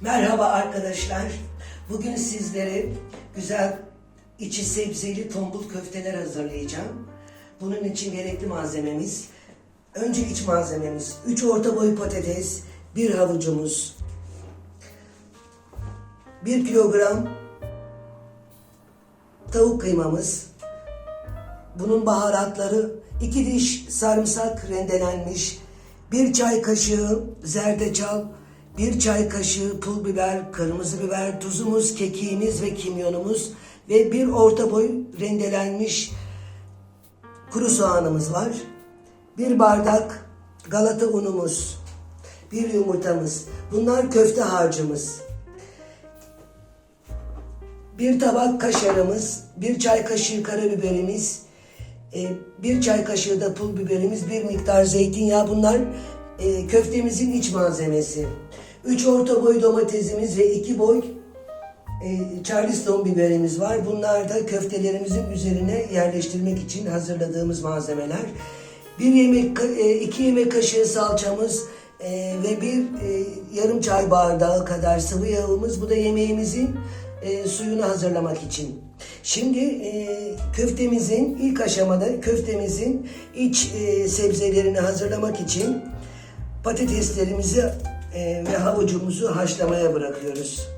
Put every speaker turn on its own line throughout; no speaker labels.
Merhaba arkadaşlar. Bugün sizlere güzel içi sebzeli tombul köfteler hazırlayacağım. Bunun için gerekli malzememiz önce iç malzememiz 3 orta boy patates, 1 havucumuz, 1 kilogram tavuk kıymamız, bunun baharatları 2 diş sarımsak rendelenmiş, 1 çay kaşığı zerdeçal, 1 çay kaşığı pul biber, kırmızı biber, tuzumuz, kekiğimiz ve kimyonumuz ve bir orta boy rendelenmiş kuru soğanımız var. Bir bardak galata unumuz, bir yumurtamız. Bunlar köfte harcımız. Bir tabak kaşarımız, bir çay kaşığı karabiberimiz, bir çay kaşığı da pul biberimiz, bir miktar zeytinyağı bunlar e, köftemizin iç malzemesi. Üç orta boy domatesimiz ve iki boy e, Charleston biberimiz var. Bunlar da köftelerimizin üzerine yerleştirmek için hazırladığımız malzemeler. Bir yemek, ka- e, iki yemek kaşığı salçamız e, ve bir e, yarım çay bardağı kadar sıvı yağımız. Bu da yemeğimizin e, suyunu hazırlamak için. Şimdi e, köftemizin ilk aşamada köftemizin iç e, sebzelerini hazırlamak için patateslerimizi e, ve havucumuzu haşlamaya bırakıyoruz.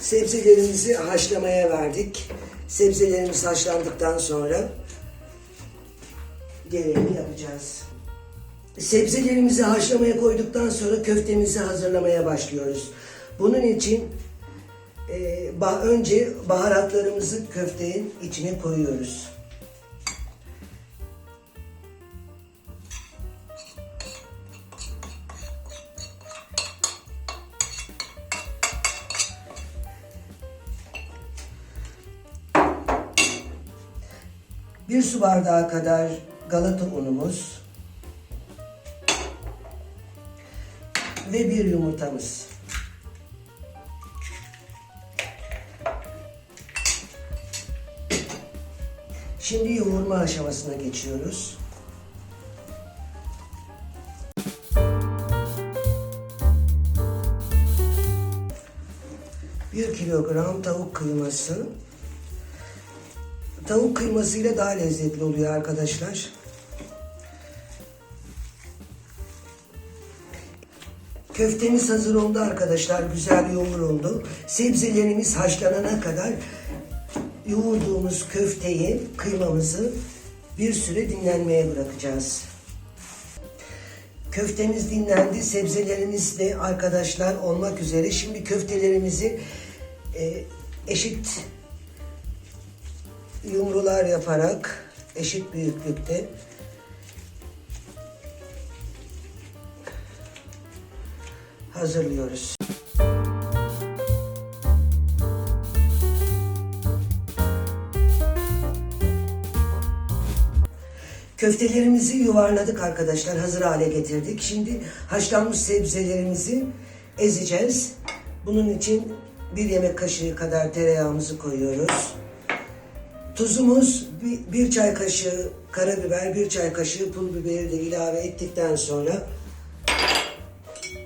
Sebzelerimizi haşlamaya verdik. Sebzelerimiz haşlandıktan sonra gereğini yapacağız. Sebzelerimizi haşlamaya koyduktan sonra köftemizi hazırlamaya başlıyoruz. Bunun için e, önce baharatlarımızı köftenin içine koyuyoruz. Bir su bardağı kadar galata unumuz ve bir yumurtamız. Şimdi yoğurma aşamasına geçiyoruz. Bir kilogram tavuk kıyması Tavuk kıymasıyla daha lezzetli oluyor arkadaşlar. Köftemiz hazır oldu arkadaşlar. Güzel yoğruldu. Sebzelerimiz haşlanana kadar yoğurduğumuz köfteyi, kıymamızı bir süre dinlenmeye bırakacağız. Köftemiz dinlendi. Sebzelerimiz de arkadaşlar olmak üzere. Şimdi köftelerimizi e, eşit yumrular yaparak eşit büyüklükte hazırlıyoruz. Köftelerimizi yuvarladık arkadaşlar. Hazır hale getirdik. Şimdi haşlanmış sebzelerimizi ezeceğiz. Bunun için bir yemek kaşığı kadar tereyağımızı koyuyoruz. Tuzumuz bir, bir çay kaşığı karabiber, bir çay kaşığı pul biberi de ilave ettikten sonra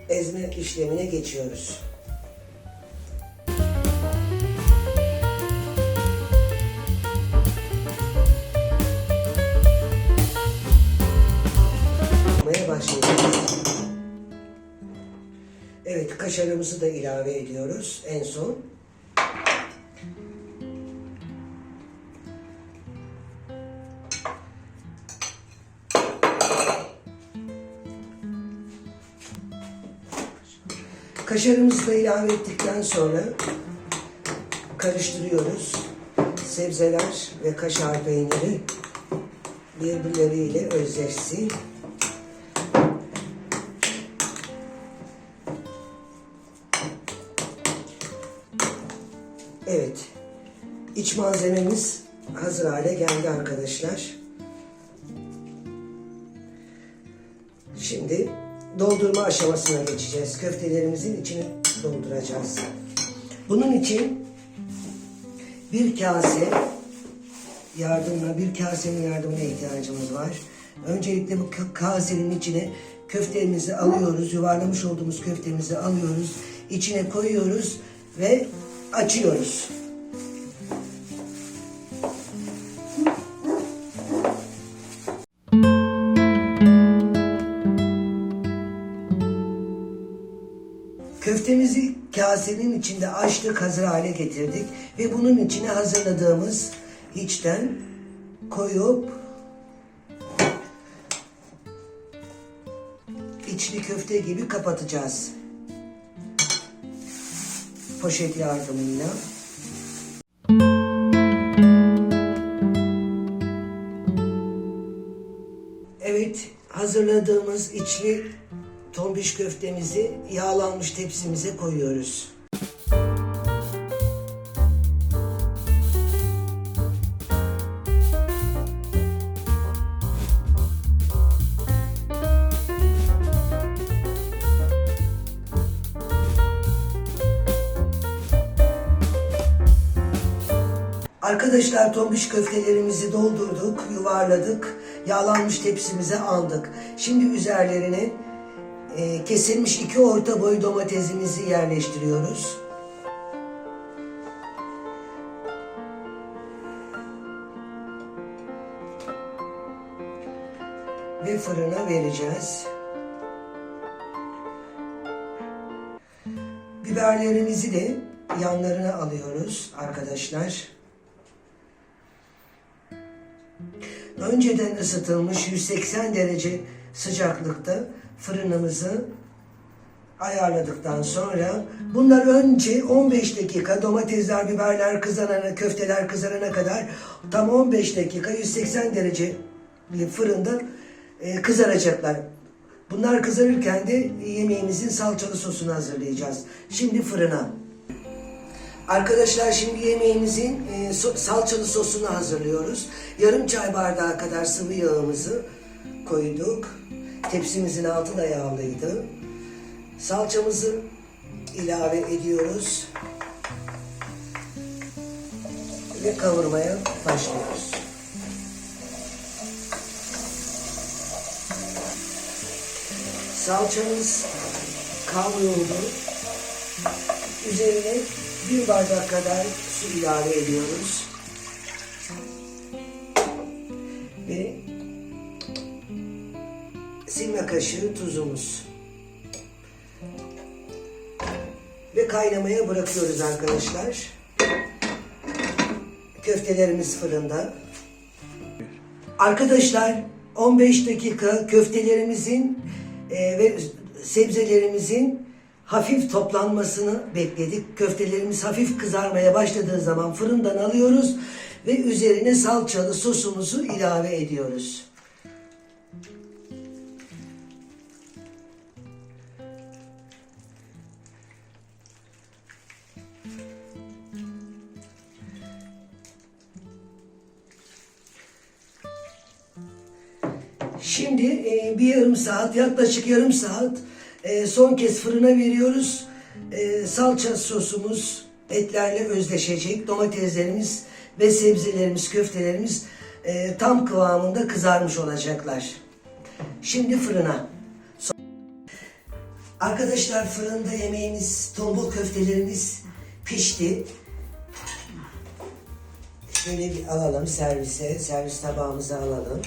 ezme işlemine geçiyoruz. Başlıyoruz. Evet, kaşarımızı da ilave ediyoruz en son. Kaşarımızı da ilave ettikten sonra karıştırıyoruz. Sebzeler ve kaşar peyniri birbirleriyle özleşsin. Evet. İç malzememiz hazır hale geldi arkadaşlar. Şimdi doldurma aşamasına geçeceğiz. Köftelerimizin içine dolduracağız. Bunun için bir kase yardımla, bir kasenin yardımına ihtiyacımız var. Öncelikle bu ka- kasenin içine köftemizi alıyoruz. Yuvarlamış olduğumuz köftemizi alıyoruz. içine koyuyoruz ve açıyoruz. Köftemizi kasenin içinde açtık, hazır hale getirdik ve bunun içine hazırladığımız içten koyup içli köfte gibi kapatacağız. Poşet yardımıyla. Evet, hazırladığımız içli tombiş köftemizi yağlanmış tepsimize koyuyoruz. Arkadaşlar tombiş köftelerimizi doldurduk, yuvarladık, yağlanmış tepsimize aldık. Şimdi üzerlerine e, kesilmiş iki orta boy domatesimizi yerleştiriyoruz. Ve fırına vereceğiz. Biberlerimizi de yanlarına alıyoruz arkadaşlar. Önceden ısıtılmış 180 derece sıcaklıkta fırınımızı ayarladıktan sonra bunlar önce 15 dakika domatesler, biberler kızarana, köfteler kızarana kadar tam 15 dakika 180 derece fırında e, kızaracaklar. Bunlar kızarırken de yemeğimizin salçalı sosunu hazırlayacağız. Şimdi fırına. Arkadaşlar şimdi yemeğimizin e, salçalı sosunu hazırlıyoruz. Yarım çay bardağı kadar sıvı yağımızı koyduk. Tepsimizin altı da yağlıydı. Salçamızı ilave ediyoruz. Ve kavurmaya başlıyoruz. Salçamız kavruldu. Üzerine bir bardak kadar su ilave ediyoruz. Kaşığı tuzumuz. Ve kaynamaya bırakıyoruz arkadaşlar. Köftelerimiz fırında. Arkadaşlar 15 dakika köftelerimizin e, ve sebzelerimizin hafif toplanmasını bekledik. Köftelerimiz hafif kızarmaya başladığı zaman fırından alıyoruz ve üzerine salçalı sosumuzu ilave ediyoruz. Şimdi e, bir yarım saat, yaklaşık yarım saat e, son kez fırına veriyoruz. E, salça sosumuz etlerle özleşecek. Domateslerimiz ve sebzelerimiz, köftelerimiz e, tam kıvamında kızarmış olacaklar. Şimdi fırına. Arkadaşlar fırında yemeğimiz, tombul köftelerimiz pişti. Şöyle bir alalım servise, servis tabağımıza alalım.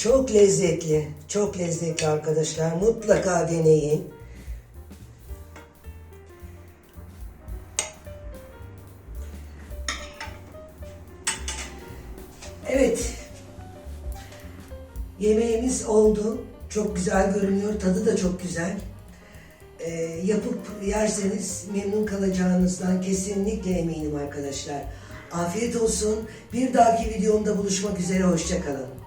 Çok lezzetli, çok lezzetli arkadaşlar. Mutlaka deneyin. Evet. Yemeğimiz oldu. Çok güzel görünüyor. Tadı da çok güzel. Ee, yapıp yerseniz memnun kalacağınızdan kesinlikle eminim arkadaşlar. Afiyet olsun. Bir dahaki videomda buluşmak üzere. Hoşçakalın.